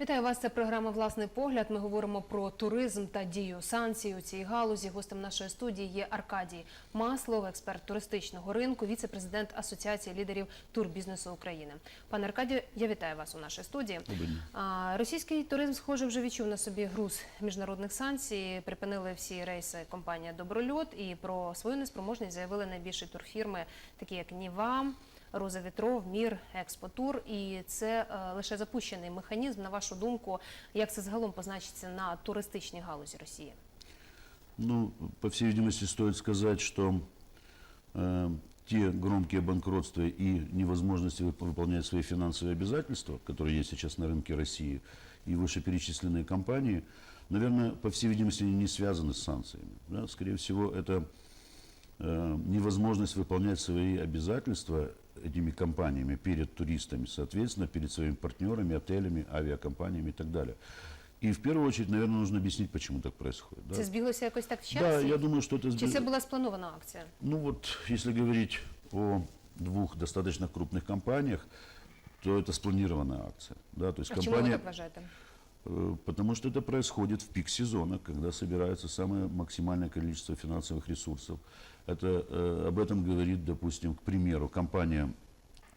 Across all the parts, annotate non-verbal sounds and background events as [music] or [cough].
Вітаю вас. Це програма Власний погляд. Ми говоримо про туризм та дію санкцій у цій галузі. Гостем нашої студії є Аркадій Маслов, експерт туристичного ринку, віце-президент Асоціації лідерів турбізнесу України. Пане Аркадію, я вітаю вас у нашій студії. Російський туризм, схоже, вже відчув на собі груз міжнародних санкцій. Припинили всі рейси компанія Доброльот і про свою неспроможність заявили найбільші турфірми, такі як Ніва. Роза Вітров, Мір, Експотур, і це е, лише запущений механізм. На вашу думку, як це загалом позначиться на туристичній галузі Росії? Ну, по всей видимости, стоит сказать, что э, те громкие банкротства и невозможности вып- выполнять свои финансовые обязательства, которые есть сейчас на рынке России, и вышеперечисленные компании, наверное, по всей видимости, они не связаны с санкциями. да. Скорее всего, это э, невозможность выполнять свои обязательства этими компаниями перед туристами, соответственно, перед своими партнерами, отелями, авиакомпаниями и так далее. И в первую очередь, наверное, нужно объяснить, почему так происходит. да. Це збіглося якось так в часі? Да, я думаю, что это... Чи сби- це була спланована акція? Ну вот, если говорить о двух достаточно крупных компаниях, то это спланированная акция. Да, то есть А чому ви компания, так вважаєте? Э, потому что это происходит в пик сезона, когда собирается самое максимальное количество финансовых ресурсов. Это, э, об этом говорит, допустим, к примеру, компания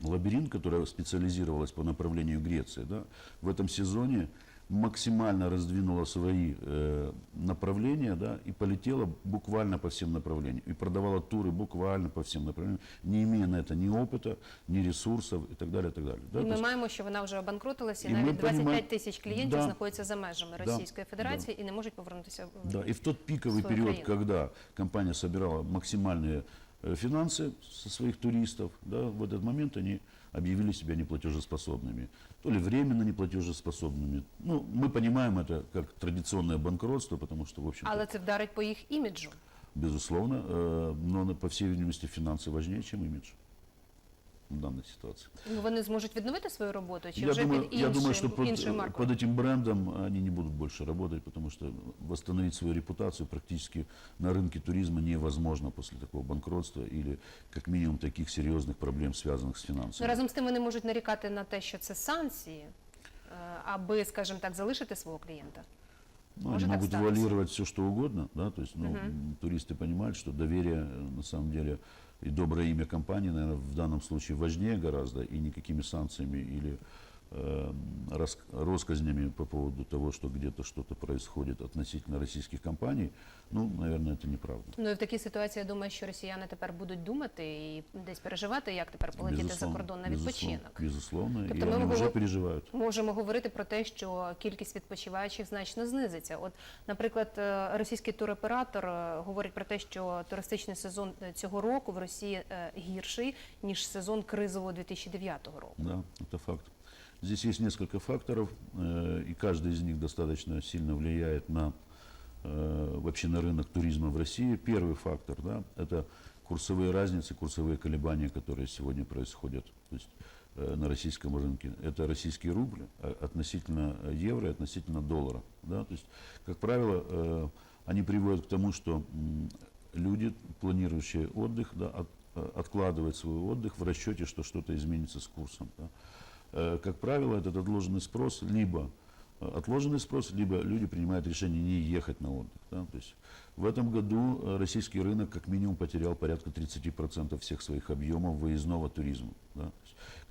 «Лабиринт», которая специализировалась по направлению Греции, да, в этом сезоне максимально раздвинула свои э, направления да, и полетела буквально по всем направлениям. И продавала туры буквально по всем направлениям, не имея на это ни опыта, ни ресурсов и так далее. И так далее да. І То ми есть- маємо, що вона вже обанкротилася, і І ми навіть 25 понімаємо- тисяч клієнтів Да. знаходяться за межами Да. Російської Федерації і не можуть повернутися в Да, и в тот пиковый свою период, краину. когда компания собирала максимальные э, финансы со своих туристов, да, в этот момент они объявили себя неплатежеспособными. То ли временно неплатежеспособными. Ну, мы понимаем это как традиционное банкротство, потому что, в общем Але це вдарить по їх іміджу. безусловно, э, но, по всей видимости, финансы важнее, чем имидж в данной ситуации. Ну, вони зможуть відновити свою роботу, чи Я вже думаю, під я іншим, думаю, что под, іншою маркою? под этим брендом они не будут больше работать, потому что восстановить свою репутацию практически на рынке туризма невозможно после такого банкротства или как минимум таких серьезных проблем, связанных с Ну, финансами. разом з тим вони можуть нарікати на те, що це санкції, е, аби, скажімо так, залишити свого клієнта. Ну, они может так могут статься. эвалировать все, что угодно, да, то есть ну, м, туристы понимают, что доверие, э, на самом деле, и доброе имя компании, наверное, в данном случае важнее гораздо, и никакими санкциями или россказнями по поводу того, что где-то что-то происходит относительно российских компаний, ну, наверное, это неправда. Ну і в такій ситуації я думаю, що росіяни тепер будуть думати і десь переживати, як тепер полетіти за кордон на відпочинок. Безусловно, Тобто и ми они говоримо- уже переживают. Можемо говорити про те, що кількість відпочиваючих значно знизиться. От, наприклад, е, російський туроператор е, говорить про те, що туристичний сезон е, цього року в Росії гірший ніж сезон кризового 2009 року. Да, это факт. Здесь есть несколько факторов, э, и каждый из них достаточно сильно влияет на э, вообще на рынок туризма в России. Первый фактор, да, это курсовые разницы, курсовые колебания, которые сегодня происходят то есть, э, на российском рынке. Это российский рубль э, относительно евро относительно доллара. Да? То есть, как правило, они приводят к тому, что люди, планирующие отдых, да, от- откладывают свой отдых в расчете, что что-то изменится с курсом. да. Э, Как правило, этот отложенный спрос либо э, отложенный спрос, либо люди принимают решение не ехать на отдых. да. То есть в этом году э, российский рынок как минимум потерял порядка 30% всех своих объемов выездного туризма. да.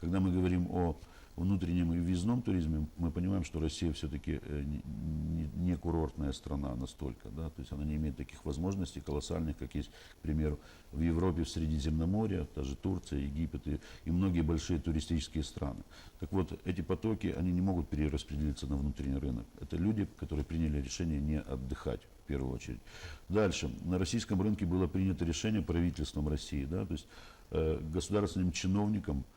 Когда мы говорим о внутреннем и въездном туризме, мы понимаем, что Россия все-таки не, не- курортная страна настолько, да, то есть она не имеет таких возможностей колоссальных, как есть, к примеру, в Европе, в Средиземноморье, та же Турция, Египет и, и многие большие туристические страны. Так вот, эти потоки, они не могут перераспределиться на внутренний рынок. Это люди, которые приняли решение не отдыхать в первую очередь. Дальше, на российском рынке было принято решение правительством России, да, то есть э, государственным чиновникам Э,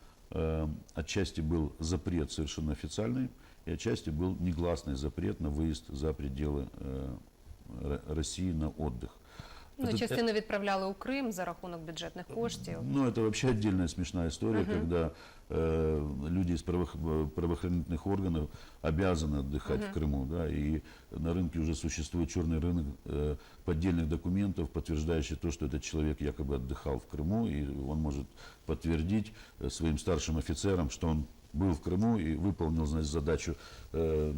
отчасти был запрет совершенно официальный, и отчасти был негласный запрет на выезд за пределы э, России на отдых. Ну, частину відправляли у Крим за рахунок бюджетних коштів. Ну, это вообще отдельная смешная история, когда э, люди из правоох- правоохранительных органов обязаны отдыхать в Крыму, да, и на рынке уже существует черный рынок э, поддельных документов, подтверждающий то, что этот человек якобы отдыхал в Крыму, и он может подтвердить э, своим старшим офицерам, что он был в Крыму и выполнил, значит, задачу э,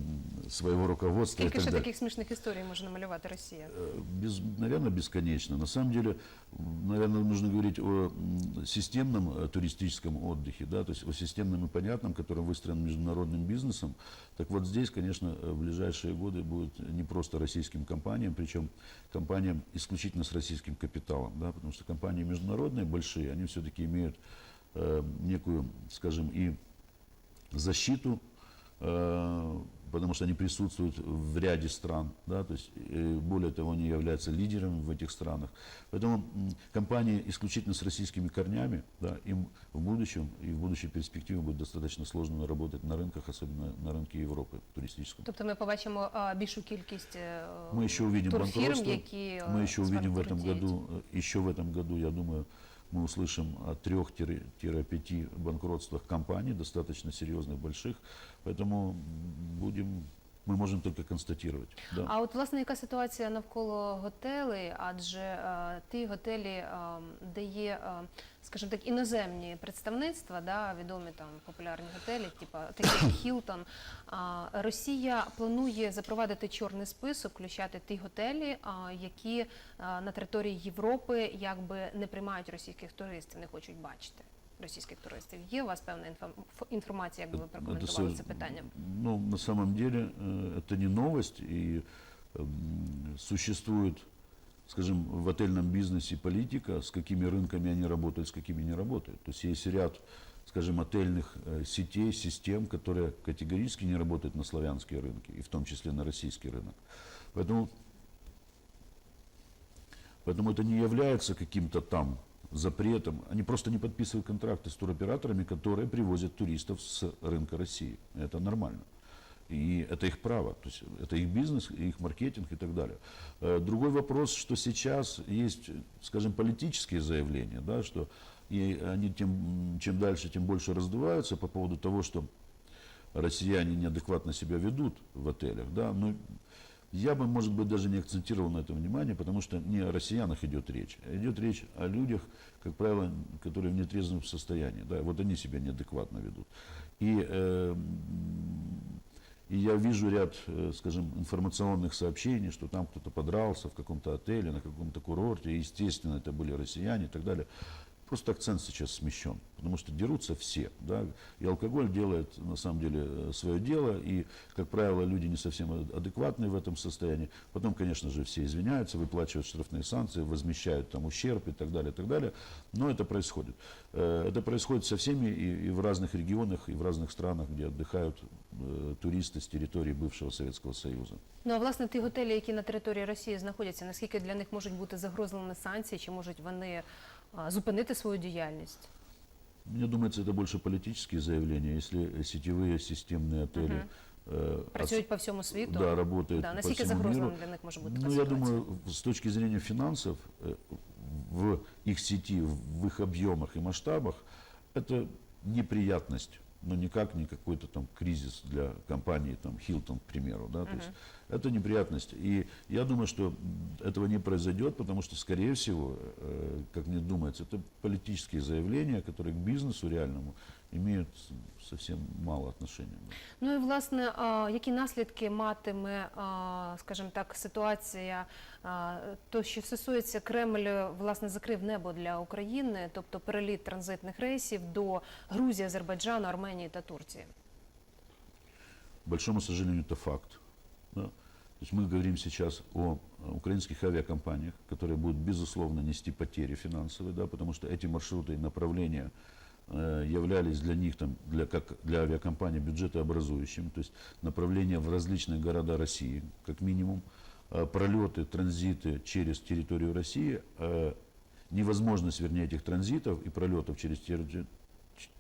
своего руководства и Скільки так ще далее. таких смішних історій може намалювати Росія? Э, Без, наверное, бесконечно. На самом деле, наверное, нужно говорить о м, системном э, туристическом отдыхе, да, то есть о системном и понятном, который выстроен международным бизнесом. Так вот здесь, конечно, э, в ближайшие годы будет не просто российским компаниям, причем компаниям исключительно с российским капиталом, да, потому что компании международные, большие, они все-таки имеют э, некую, скажем, и защиту, э, потому что они присутствуют в ряде стран, да, то есть, э, более того, они являются лидерами в этих странах. Поэтому м, компании исключительно с российскими корнями, да, им в будущем и в будущей перспективе будет достаточно сложно работать на рынках, особенно на рынке Европы туристическом. Тобто ми побачимо а, більшу кількість е, Мы еще увидим турфірм, банкротство. які е, Мы еще увидим в этом збанкрутіють. году, э, еще в этом году, я думаю, мы услышим о трех-пяти банкротствах компаний, достаточно серьезных, больших. Поэтому будем, мы можем только констатировать. Да. А от власне яка ситуація навколо готелей? Адже е, ті готелі, е, де є, е, скажімо так, іноземні представництва, да, відомі там популярні готелі, типу такі як [coughs] Хілтон. А Росія планує запровадити чорний список, включати ті готелі, а, які е, на території Європи якби не приймають російських туристів, не хочуть бачити. Російських туристів є у вас певна інфо- інформація, як би ви прокоментували со- це питання? Ну, на самом деле, э, это не новость, и эм, существует, скажем, в отельном бизнесе политика, с какими рынками они работают, с какими не работают. То есть есть ряд, скажем, отельных э, сетей, систем, которые категорически не работают на славянские рынки, и в том числе на российский рынок. Поэтому, поэтому это не является каким-то там запретом. Они просто не подписывают контракты с туроператорами, которые привозят туристов с рынка России. Это нормально. И это их право, то есть это их бизнес, их маркетинг и так далее. Э, Другой вопрос, что сейчас есть, скажем, политические заявления, да, что и они тем, чем дальше, тем больше раздуваются по поводу того, что россияне неадекватно себя ведут в отелях. Да, но я бы, может быть, даже не акцентировал на этом внимание, потому что не о россиянах идет речь, идет речь о людях, как правило, которые в нетрезвом состоянии. Да, вот они себя неадекватно ведут. И, э, и я вижу ряд, э, скажем, информационных сообщений, что там кто-то подрался в каком-то отеле, на каком-то курорте, естественно, это были россияне и так далее. Просто акцент сейчас смещен, потому что дерутся все. Да? И алкоголь делает на самом деле э, свое дело, и, как правило, люди не совсем ад- адекватные в этом состоянии. Потом, конечно же, все извиняются, выплачивают штрафные санкции, возмещают там ущерб и так далее, и так далее. Но это происходит. Э, Это происходит со всеми и, и в разных регионах, и в разных странах, где отдыхают э, туристы с территории бывшего Советского Союза. Ну а власне ті готелі, які на території Росії знаходяться, наскільки для них можуть бути загрозливими санкції, чи можуть вони а, зупинити свою діяльність? Мне думается, это больше политические заявления. Если сетевые системные отели э, ос- Працюють по всьому світу. да, работают Да, по наскільки всему загрозливим миру. для них може бути така Ну, я ситуація? думаю, в- с точки зрения финансов, э, в их сети, в их объемах и масштабах, это неприятность, но никак не какой-то там кризис для компании, там, Hilton, к примеру, да, то есть это неприятность. И я думаю, что этого не произойдет, потому что, скорее всего, э, как мне думается, это политические заявления, которые к бизнесу реальному имеют совсем мало отношения. Ну і власне, а, які наслідки матиме, а, скажімо так, ситуація, а, то що стосується Кремль, власне, закрив небо для України, тобто переліт транзитних рейсів до Грузії, Азербайджану, Арменії та Турції. К большому сожалению, это факт. да. То есть мы говорим сейчас о э, украинских авиакомпаниях, которые будут, безусловно, нести потери финансовые, да, потому что эти маршруты и направления э, являлись для них, там, для, как для авиакомпаний, бюджетообразующими, то есть направления в различные города России, как минимум, э, пролеты, транзиты через территорию России, э, невозможность, вернее, этих транзитов и пролетов через терри-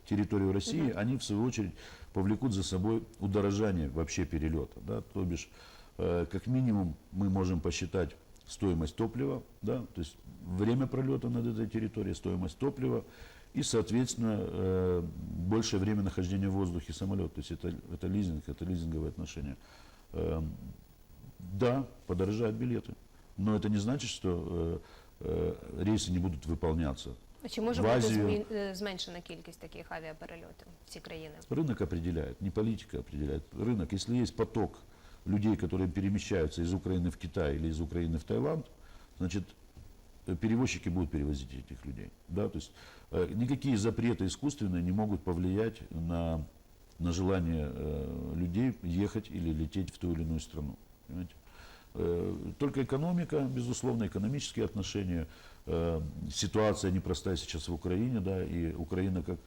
территорию России, они в свою очередь повлекут за собой удорожание вообще перелета. Да? То бишь, э, как минимум, мы можем посчитать стоимость топлива, да? то есть время пролета над этой территорией, стоимость топлива и, соответственно, э, большее время нахождения в воздухе самолета. То есть это, это лизинг, это лизинговые отношения. Эм, да, подорожают билеты, но это не значит, что э, э, рейсы не будут выполняться. Чи може в бути Азію. змін- е, зменшена кількість таких авіаперельотів в ці країни? Рынок определяет, не политика определяет. Рынок, если есть поток людей, которые перемещаются из Украины в Китай или из Украины в Таиланд, значит, э, перевозчики будут перевозить этих людей. Да? То есть э, никакие запреты искусственные не могут повлиять на, на желание э, людей ехать или лететь в ту или иную страну. Понимаете? Э, Только экономика, безусловно, экономические отношения, э, ситуация непростая сейчас в Украине, да, и Украина как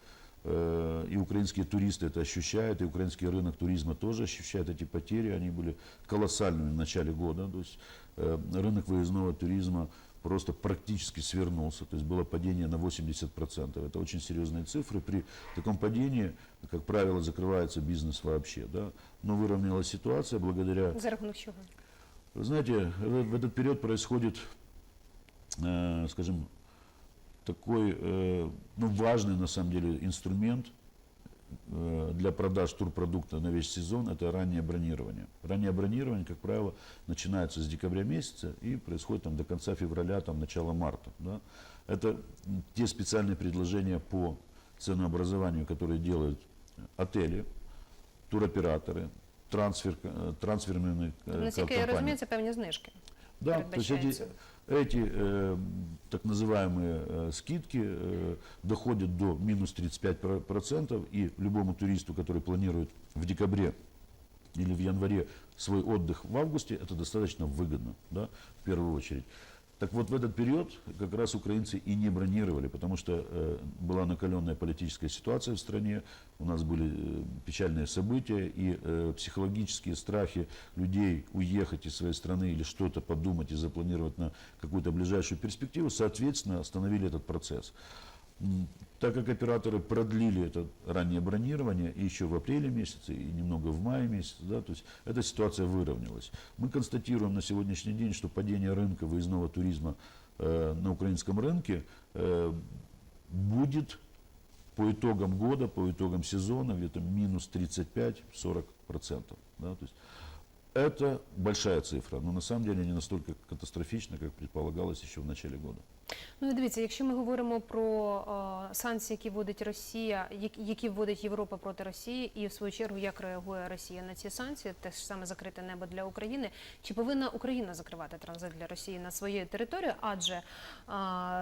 э, и украинские туристы это ощущают, и украинский рынок туризма тоже ощущает эти потери, они были колоссальными в начале года, то есть э, рынок выездного туризма просто практически свернулся, то есть было падение на 80%. Это очень серьезные цифры. При таком падении, как правило, закрывается бизнес вообще. Да? Но выровнялась ситуация благодаря За рахунок чого? вы знаете, в этот период происходит, э, скажем, такой э, ну, важный на самом деле инструмент для продаж турпродукта на весь сезон – это раннее бронирование. Раннее бронирование, как правило, начинается с декабря месяца и происходит там, до конца февраля, там, начала марта. Да? Это м, те специальные предложения по ценообразованию, которые делают отели, туроператоры, трансфер, э, трансферные э, Наскільки я компании. розумію, це певні знижки. Да, то есть эти, эти э, так называемые э, скидки э, доходят до минус 35%, и любому туристу, который планирует в декабре или в январе свой отдых в августе, это достаточно выгодно, да, в первую очередь. Так вот, в этот период как раз украинцы и не бронировали, потому что э, была накаленная политическая ситуация в стране, у нас были э, печальные события, и э, психологические страхи людей уехать из своей страны или что-то подумать и запланировать на какую-то ближайшую перспективу, соответственно, остановили этот процесс. Так как операторы продлили это раннее бронирование и еще в апреле месяце, и немного в мае месяце, да, то есть эта ситуация выровнялась. Мы констатируем на сегодняшний день, что падение рынка выездного туризма э, на украинском рынке э, будет по итогам года, по итогам сезона где-то минус 35-40%. Да, то есть это большая цифра, но на самом деле не настолько катастрофична, как предполагалось еще в начале года. Ну дивіться, якщо ми говоримо про е, санкції, які вводить Росія, які- вводить Європа проти Росії, і в свою чергу як реагує Росія на ці санкції, те ж саме закрите небо для України. Чи повинна Україна закривати транзит для Росії на своєю території? Адже е,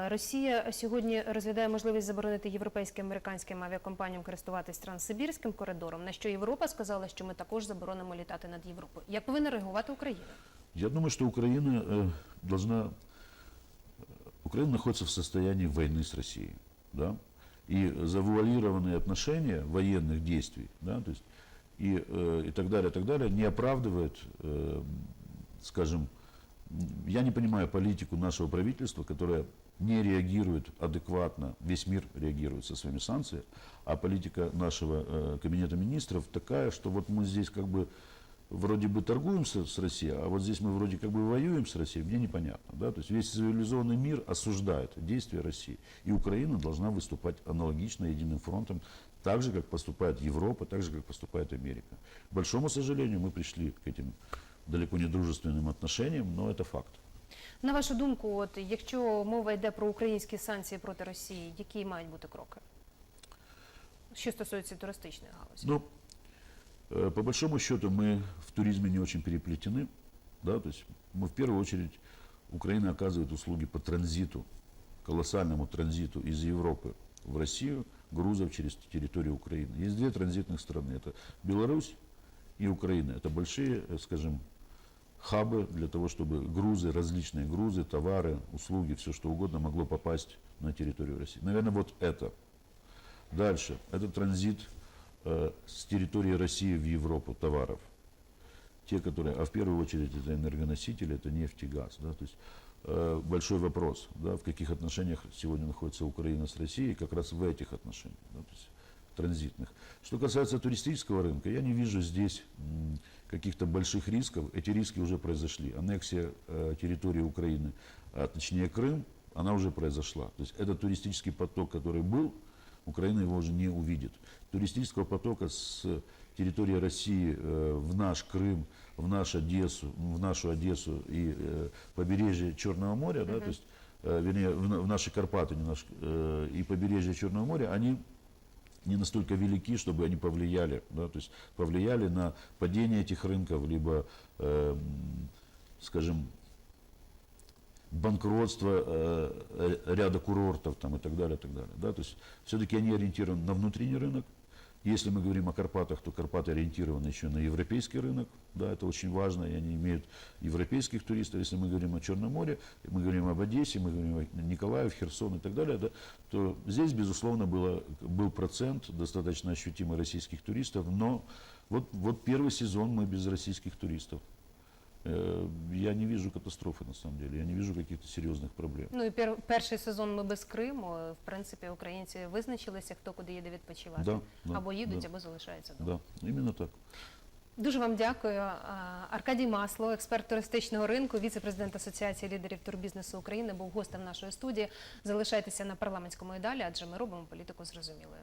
Росія сьогодні розглядає можливість заборонити європейським американським авіакомпаніям користуватись транссибірським коридором. На що Європа сказала, що ми також заборонимо літати над Європою. Як повинна реагувати Україна? Я думаю, что Украина э, должна... Украина находится в состоянии войны с Россией. Да? И завуалированные отношения военных действий, да, то есть и, э, и так далее, так далее, не оправдывают, э, скажем, я не понимаю политику нашего правительства, которое не реагирует адекватно, весь мир реагирует со своими санкциями, а политика нашего э, кабинета министров такая, что вот мы здесь как бы вроде бы торгуем с, с Россией, а вот здесь мы вроде как бы воюем с Россией, мне непонятно. Да? То есть весь цивилизованный мир осуждает действия России. И Украина должна выступать аналогично единым фронтом, так же, как поступает Европа, так же, как поступает Америка. К большому сожалению, мы пришли к этим далеко не дружественным отношениям, но это факт. На вашу думку, от якщо мова йде про українські санкції проти Росії, які мають бути кроки? Що стосується туристичної галузі? Ну, э, по большому счету мы в туризме не очень переплетены. Да? То есть мы в первую очередь, Украина оказывает услуги по транзиту, колоссальному транзиту из Европы в Россию грузов через территорию Украины. Есть две транзитных страны. Это Беларусь и Украина. Это большие, э, скажем, хабы для того, чтобы грузы, различные грузы, товары, услуги, все что угодно могло попасть на территорию России. Наверное, вот это. Дальше. Это транзит э, с территории России в Европу товаров. Те, которые, а в первую очередь это энергоносители, это нефть и газ. Да, то есть э, большой вопрос, да, в каких отношениях сегодня находится Украина с Россией, как раз в этих отношениях, да, то есть транзитных. Что касается туристического рынка, я не вижу здесь каких-то больших рисков. Эти риски уже произошли. Аннексия э, территории Украины, а точнее Крым, она уже произошла. То есть этот туристический поток, который был, Украина его уже не увидит. Туристического потока с территории России э, в наш Крым, в нашу Одессу, в нашу Одессу и э, побережье Черного моря, да, то есть э, вернее, в, на- в наши Карпаты и побережье Черного моря, они не настолько велики, чтобы они повлияли, да, то есть повлияли на падение этих рынков, либо, э, скажем, банкротство э, э, ряда курортов там, и так далее, и так далее. Да? То есть все-таки они ориентированы на внутренний рынок. Если мы говорим о Карпатах, то Карпаты ориентированы еще на европейский рынок, да, это очень важно, и они имеют европейских туристов. Если мы говорим о Черном море, мы говорим об Одессе, мы говорим о Николаев, Херсон и так далее, да, то здесь, безусловно, было, был процент достаточно ощутимый российских туристов, но вот, вот первый сезон мы без российских туристов. Э, Я не вижу катастрофы на самом деле, я не вижу каких-то серьезных проблем. Ну і пер, перший сезон ми без Криму. В принципі, українці визначилися, хто куди їде відпочивати. Да, да, або їдуть, да. або залишаються вдома. Да, именно так. Дуже вам дякую. А, Аркадій Масло, експерт туристичного ринку, віце-президент Асоціації лідерів турбізнесу України, був гостем нашої студії. Залишайтеся на парламентському і далі, адже ми робимо політику зрозумілою.